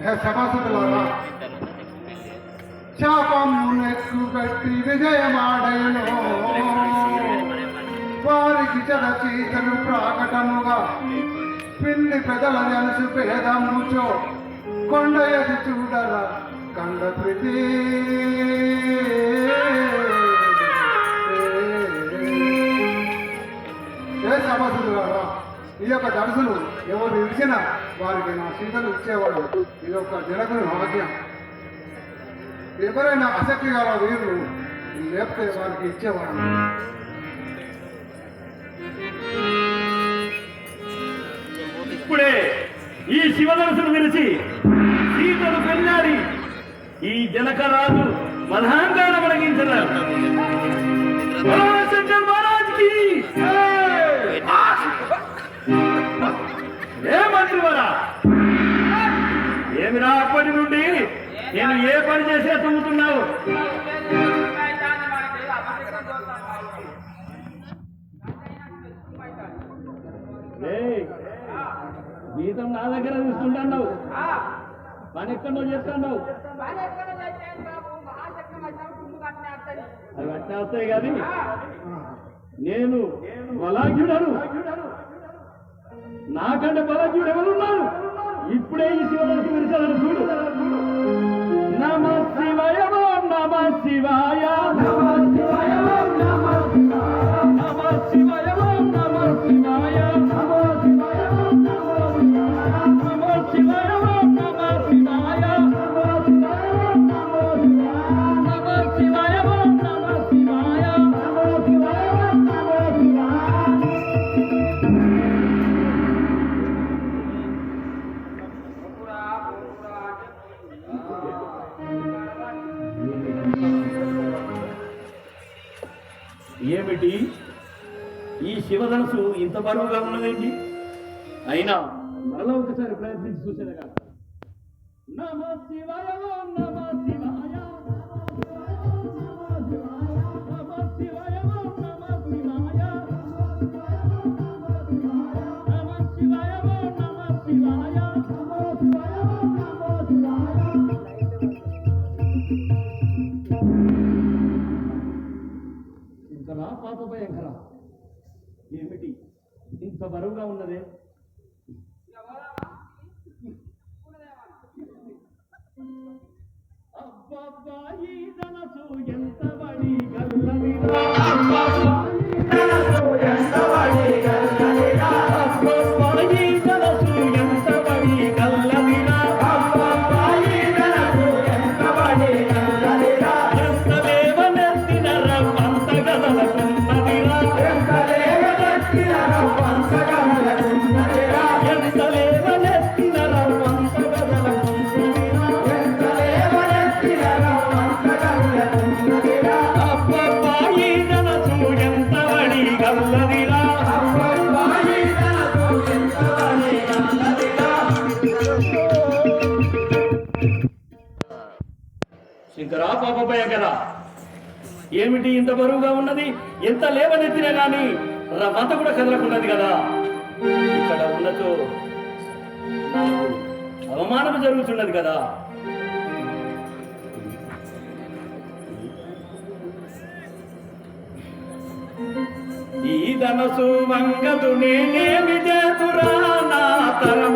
హే సభాసదులారా శాపమునెక్కు కట్టి విజయమాడయను వారికి చరచీతను ప్రాకటముగా పిల్లి పెదల జనసు పేదముచో కొండ ఎది చూడరా కండ ప్రతి ఏ సభాసదులారా ఈ యొక్క దర్శను ఎవరు ఇచ్చినా వారికి నా చింతలు ఇచ్చేవాడు. ఈ యొక్క జనకుని భాగ్యం. ఎవరైనా ఆసక్తి గల వీరులు లేపితే వారికి ఇచ్చేవాడు. ఇప్పుడే ఈ శివదర్శను విరిచి సీతను పెళ్ళాడి ఈ జనకరాజు మధాంగాన మలగించారు ఏ మంత్రివరా ఏమిరా అప్పటి నుండి? నేను ఏ పని చేసే తుమ్ముతున్నావు? ఏయ్, జీతం నా దగ్గర తీసుకుంటావు పని ఎక్కడో చేస్తావు అవి అట్లా వస్తాయి కానీ నేను బలాఢ్యుడను నాకంటే బలజ్ఞుడు ఎవరున్నాడు ఇప్పుడే ఈ శివ విరిచాలని చూడు. నమ శివయమో నమ శివా ఏమిటి? ఈ శివధనసు ఇంత బరువుగా ఉన్నదేంటి? అయినా మరలా ఒకసారి ప్రయత్నించి చూసేది కాదు. నమ శివాయ పాప భయంకర ఏమిటి? ఇంత బరువుగా ఉన్నదే? అబ్బబ్బా ఈ ధనసు ఎంత బడి గల్లనిరా శంకరా కదా. ఏమిటి ఇంత బరువుగా ఉన్నది? ఎంత లేవనెత్తినా కానీ మత కూడా కదలకున్నది కదా. ఇక్కడ ఉన్నచో అవమానం జరుగుతున్నది కదా. ఈ ధనసు వంగదు నేనేమి చేతురా? నా తరం